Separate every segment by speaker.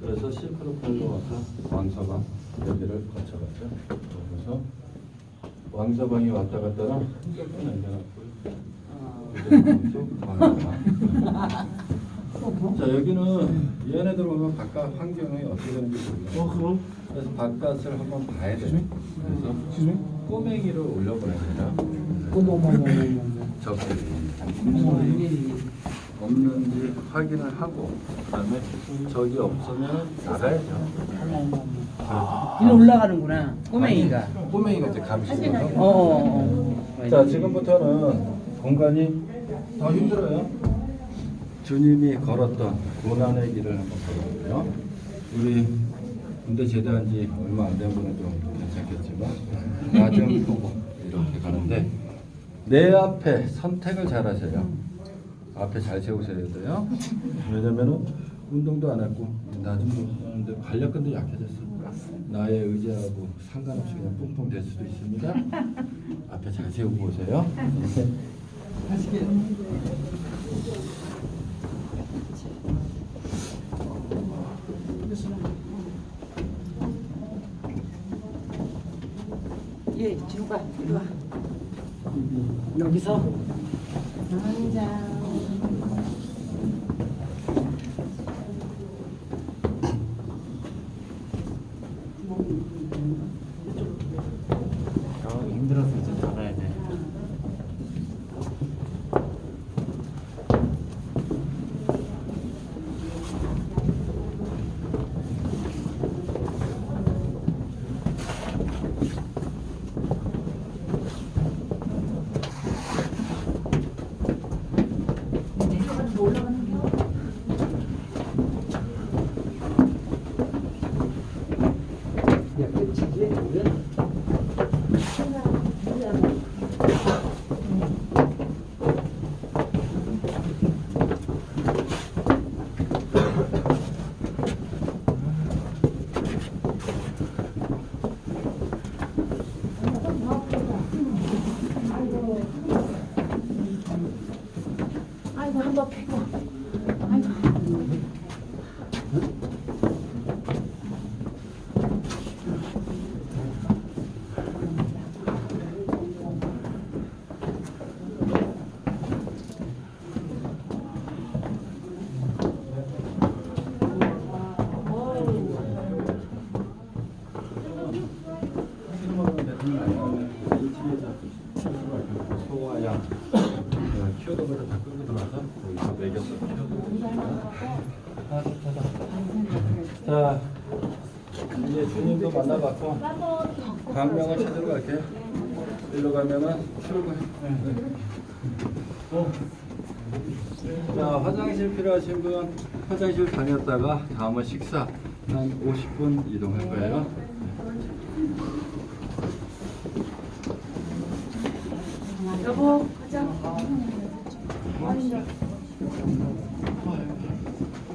Speaker 1: 그래서 심프로폴로 와서 왕서방 여기를 거쳐갔죠. 그래서 왕서방이 왔다 갔다는 한결뿐 남겨놨고요. 자 여기는 얘네들 보면 바깥 환경이 어떻게 되는지 몰라요. 그래서 바깥을 한번 봐야 돼요. 그래서 꼬맹이를 올려보냅니다. 적들이 없는 지 확인을 하고 그다음에 적이 없으면 나가야죠.
Speaker 2: 일로 올라가는구나. 꼬맹이가.
Speaker 1: 꼬맹이가 이제 감시를
Speaker 2: 어.
Speaker 1: 하고.
Speaker 2: 어. 어.
Speaker 1: 자 지금부터는 공간이 더 힘들어요. 주님이 걸었던 고난의 길을 한번 걸어보요. 우리 군대 제대한 지 얼마 안 된 분은 좀 괜찮겠지만 나중 보고 이렇게 가는데 내 앞에 선택을 잘 하세요. 앞에 잘 세우셔야 돼요. 왜냐면은 운동도 안 했고 나중에 하는데 관략근도 약해졌어. 나의 의지하고 상관없이 그냥 뿡뿡 될 수도 있습니다. 앞에 잘 세우고 오세요.
Speaker 2: 예, 진우가 이리 와. 여기서 앉아.
Speaker 3: 힘들어서 이제 나가야 돼.
Speaker 2: 야, 끝이지?
Speaker 4: 아이고 한번 패고
Speaker 1: 자 이제 주님도 만나봤고 광명을 찾으러 갈게 일로 가면은 출근 어. 자 화장실 필요하신 분 화장실 다녔다가 다음은 식사 한 50분 이동할 거예요
Speaker 4: 여보 가자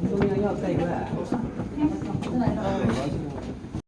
Speaker 2: 동양이 없다 이거야.